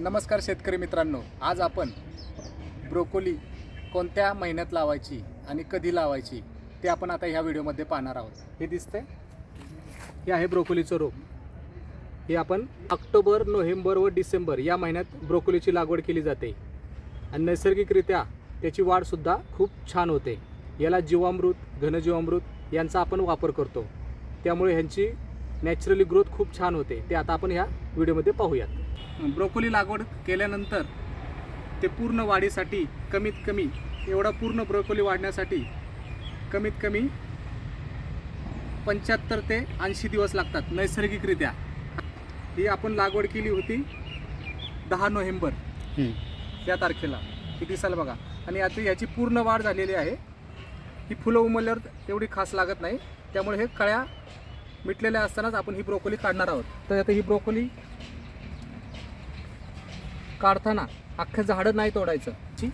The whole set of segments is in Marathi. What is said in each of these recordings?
नमस्कार शेतकरी मित्रांनो. आज आपण ब्रोकोली कोणत्या महिन्यात लावायची आणि कधी लावायची ते आपण आता ह्या व्हिडिओमध्ये पाहणार आहोत. हे दिसते हे आहे ब्रोकोलीचं रोप. हे आपण ऑक्टोबर नोव्हेंबर व डिसेंबर या महिन्यात ब्रोकोलीची लागवड केली जाते. आणि नैसर्गिकरित्या त्याची वाढसुद्धा खूप छान होते. याला जीवामृत घनजीवामृत यांचा आपण वापर करतो. त्यामुळे ह्यांची नॅचरली ग्रोथ खूप छान होते. ते आता आपण ह्या व्हिडिओमध्ये पाहूयात. ब्रोकोली लागवड केल्यानंतर ते पूर्ण वाढीसाठी कमीत कमी एवढा पूर्ण ब्रोकोली वाढण्यासाठी कमीत कमी पंच्याहत्तर ते ऐंशी दिवस लागतात नैसर्गिकरित्या. ही आपण लागवड केली होती दहा नोव्हेंबर. या तारखेला ही दिसायला बघा. आणि आता याची पूर्ण वाढ झालेली आहे. ही फुलं उमलल्यावर तेवढी खास लागत नाही. त्यामुळे हे कळ्या मिटलेल्या असतानाच आपण ही ब्रोकोली काढणार आहोत. तर आता ही ब्रोकोली काढताना अख्खं झाडं नाही तोडायचं. ची?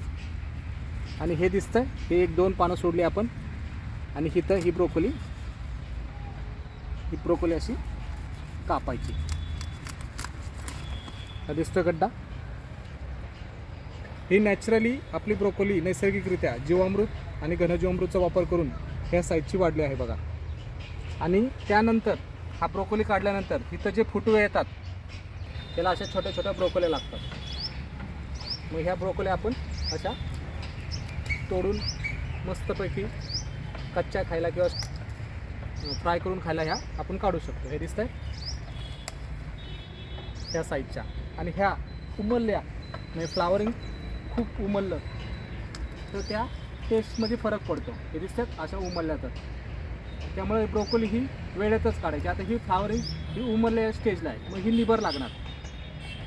आणि हे दिसतंय हे एक दोन पानं सोडली आपण. आणि इथं ही ब्रोकोली. ही ब्रोकोली अशी कापायची. हा दिसतोय गड्डा. ही नॅचरली आपली ब्रोकोली नैसर्गिकरित्या जीवामृत आणि घनजीवामृतचा वापर करून ह्या साईजची वाढली आहे बघा. आणि त्यानंतर हा ब्रोकोली काढल्यानंतर इथं जे फुटवे येतात त्याला अशा छोट्या छोट्या ब्रोकोल्या लागतात. मग ह्या ब्रोकोल्या आपण अशा तोडून मस्तपैकी कच्च्या खायला किंवा फ्राय करून खायला ह्या आपण काढू शकतो. हे दिसतंय? ह्या साईजच्या आणि ह्या उमलल्या म्हणजे फ्लावरिंग खूप उमललं तर त्या टेस्टमध्ये फरक पडतो. हे दिसतात अशा उमलल्या तर. त्यामुळे ब्रोकोली ही वेळेतच काढायची. आता ही फ्लावरिंग ही उमरल्या स्टेजला आहे. मग ही निबर लागणार.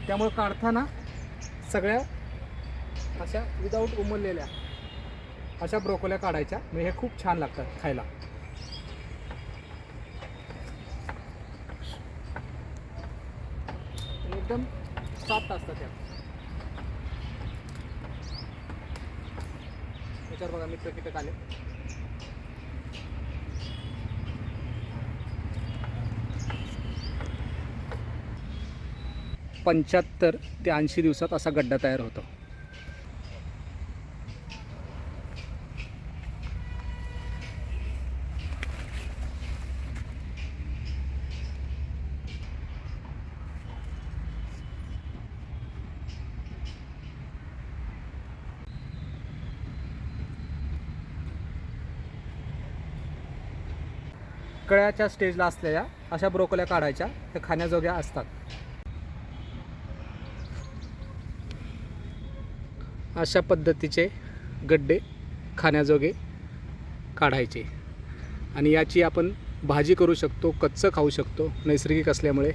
त्यामुळे काढताना सगळ्या अशा विदाऊट उमरलेल्या अशा ब्रोकोल्या काढायच्या. म्हणजे हे खूप छान लागतात खायला. एकदम सॉफ्ट असतात त्या. त्याच्यावर बघा मित्र कीटक आले पंच्याहत्तर ते ऐंशी दिवसात असा गड्डा तयार होतो. कळ्याच्या स्टेजला असलेल्या अशा ब्रोकोल्या काढायच्या. त्या खाण्याजोग्या असतात. अशा पद्धतीचे गड्डे खाण्याजोगे काढायचे. आणि याची आपण भाजी करू शकतो कच्चं खाऊ शकतो नैसर्गिक असल्यामुळे.